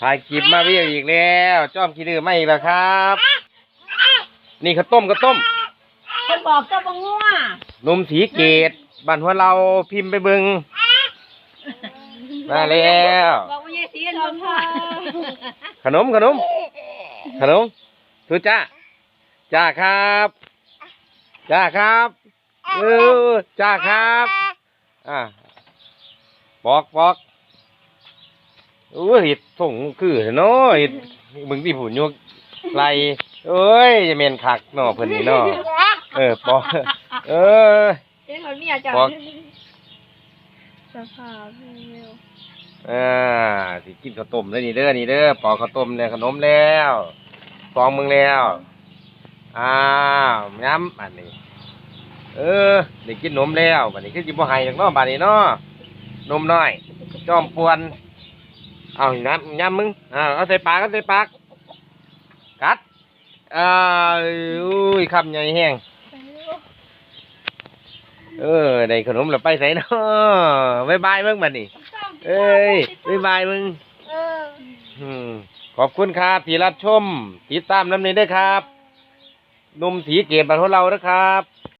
ถ่ายคลิปมาวิ่งอีกแล้วจ้อมขี้ดื้อไม่อีกแล้วครับ นี่ข้าวต้มข้าวต้มคนบอกเจ้าบังงัวนมสีเกตบ้านหัวเราพิมพ์ไปเบิงมาแล้ว บอกว่าเยสีกันบังงัวขนมขนม ขนมทุจ้าจ้าครับจ้าครับเออจ้าครับ อ่าปอกปอก โอ้ยเห็ดส่งคือเนาะเห็ดมึงที่ผุนยกไหลเอ้ยจะเมนคักเนาะเพิ่นนี่เนาะเออปอกเออเจ้าคนเมียจ้ะปอกสภาพเร็วอ่าสิกินข้าวต้มแล้วนี่เด้อนี่เด้อปอกข้าวต้มเนี่ยขนมแล้วปองมึงแล้วอ้าวย้ำอันนี้ เออได้กินนมแล้วบัดนี้คือสิบ่ให้จักเนาะบัดนี้เนาะนมน้อย จอมปวน เอาย้ำย้ำมึงอ่าเอาใส่ปากเอาใส่ปาก กัดอ่าอุ้ยคำใหญ่แห้งเออได้ขนมแล้วไปใส่เนาะบ๊ายบายมึงบัดนี้เอ้ยบ๊ายบายมึงขอบคุณครับที่รับชมติดตามน้ำนี้ด้วยครับนุ่มสีเกตบันของเรานะครับ